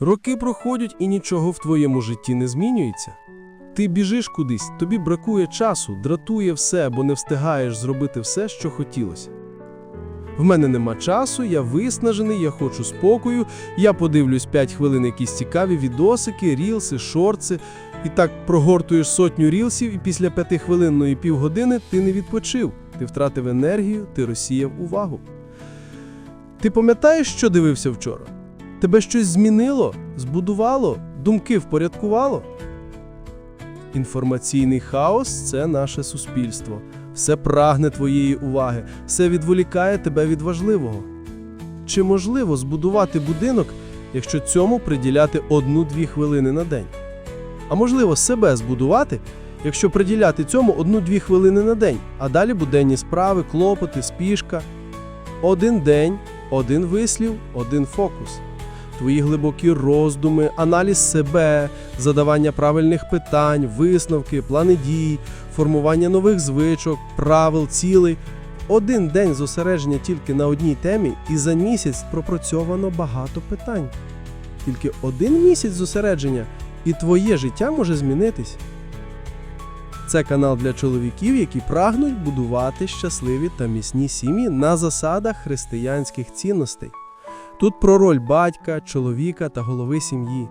Роки проходять і нічого в твоєму житті не змінюється. Ти біжиш кудись, тобі бракує часу, дратує все, бо не встигаєш зробити все, що хотілося. В мене нема часу, я виснажений, я хочу спокою, я подивлюсь 5 хвилин якісь цікаві відосики, рілси, шорти, і так прогортуєш сотню рілсів, і після п'ятихвилинної півгодини ти не відпочив, ти втратив енергію, ти розсіяв увагу. Ти пам'ятаєш, що дивився вчора? Тебе щось змінило, збудувало, думки впорядкувало? Інформаційний хаос це наше суспільство. Все прагне твоєї уваги, все відволікає тебе від важливого. Чи можливо збудувати будинок, якщо цьому приділяти одну-дві хвилини на день? А можливо, себе збудувати, якщо приділяти цьому одну-дві хвилини на день, а далі буденні справи, клопоти, спішка. Один день, один вислів, один фокус. Твої глибокі роздуми, аналіз себе, задавання правильних питань, висновки, плани дій, формування нових звичок, правил, цілей. Один день зосередження тільки на одній темі, і за місяць пропрацьовано багато питань. Тільки один місяць зосередження, і твоє життя може змінитись. Це канал для чоловіків, які прагнуть будувати щасливі та міцні сім'ї на засадах християнських цінностей. Тут про роль батька, чоловіка та голови сім'ї,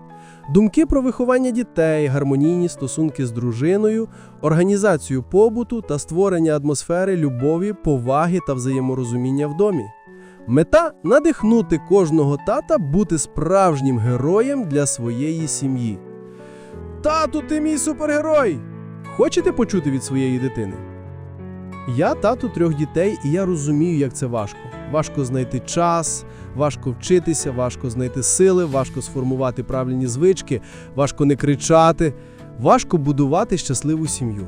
думки про виховання дітей, гармонійні стосунки з дружиною, організацію побуту та створення атмосфери любові, поваги та взаєморозуміння в домі. Мета надихнути кожного тата бути справжнім героєм для своєї сім'ї. Тату, ти мій супергерой! Хочете почути від своєї дитини? Я тату трьох дітей, і я розумію, як це важко. Важко знайти час, важко вчитися, важко знайти сили, важко сформувати правильні звички, важко не кричати, важко будувати щасливу сім'ю.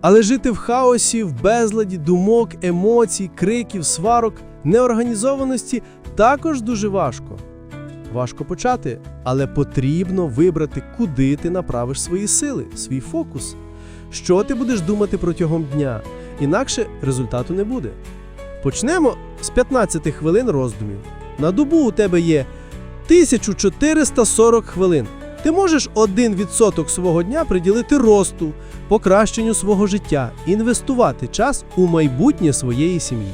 Але жити в хаосі, в безладі, думок, емоцій, криків, сварок, неорганізованості також дуже важко. Важко почати, але потрібно вибрати, куди ти направиш свої сили, свій фокус. Що ти будеш думати протягом дня, інакше результату не буде. Почнемо з 15 хвилин роздумів. На добу у тебе є 1440 хвилин. Ти можеш 1% свого дня приділити росту, покращенню свого життя, інвестувати час у майбутнє своєї сім'ї.